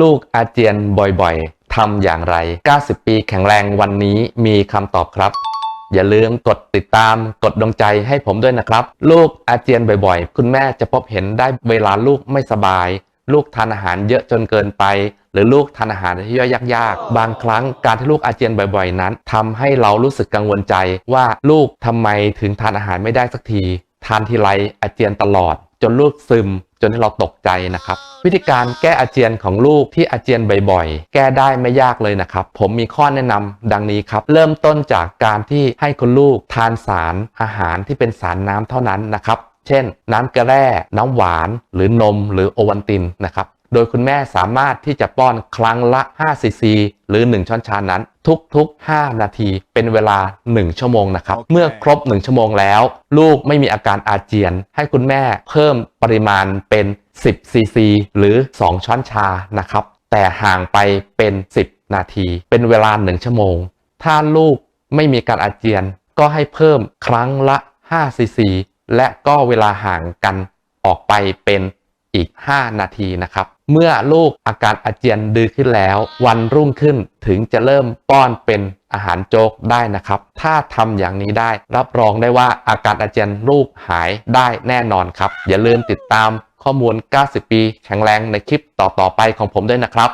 ลูกอาเจียนบ่อยๆ ทำอย่างไร 90 ปีแข็งแรงวันนี้มีคำตอบครับ อย่าลืมกดติดตาม กดดวงใจให้ผมด้วยนะครับ ลูกอาเจียนบ่อยๆ คุณแม่จะพบเห็นได้เวลาลูกไม่สบาย ลูกทานอาหารเยอะจนเกินไป หรือลูกทานอาหารที่ย่อยยากๆ บางครั้งการที่ลูกอาเจียนบ่อยๆ นั้นทำให้เรารู้สึกกังวลใจว่าลูกทำไมถึงทานอาหารไม่ได้สักที ทานทีไรอาเจียนตลอด จนลูกซึม นให้เราตกใจนะครับ วิธีการแก้อาเจียนของลูกที่อาเจียนบ่อยๆ แก้ได้ไม่ยากเลยนะครับ ผมมีข้อแนะนำดังนี้ครับ เริ่มต้นจากการที่ให้คุณลูกทานสารอาหารที่เป็นสารน้ำเท่านั้นนะครับ เช่น น้ำกระแร่ น้ำหวาน หรือนม หรือโอวัลตินนะครับ โดยคุณแม่สามารถที่จะป้อนครั้งละ5ซีซีหรือ 1 ช้อนชานั้น ทุกๆ 5 นาทีเป็นเวลา 1 ชั่วโมงนะครับโอเคเมื่อครบ 1 ชั่วโมงแล้ว ลูกไม่มีอาการอาเจียน ให้คุณแม่เพิ่มปริมาณเป็น 10 ซีซี หรือ 2 ช้อนชานะครับ แต่ห่างไปเป็น 10 นาที เป็นเวลา 1 ชั่วโมง ถ้าลูกไม่มีการอาเจียน ก็ให้เพิ่มครั้งละ 5 ซีซี และก็เวลาห่างกันออกไปเป็น อีก 5 นาทีนะครับ เมื่อลูกอาการอาเจียนดื้อขึ้นแล้ว วันรุ่งขึ้นถึงจะเริ่มป้อนเป็นอาหารโจ๊กได้นะครับ ถ้าทำอย่างนี้ได้ รับรองได้ว่าอาการอาเจียนลูกหายได้แน่นอนครับ อย่าลืมติดตามข้อมูล 90 ปี แข็งแรงในคลิปต่อๆไปของผมด้วยนะครับ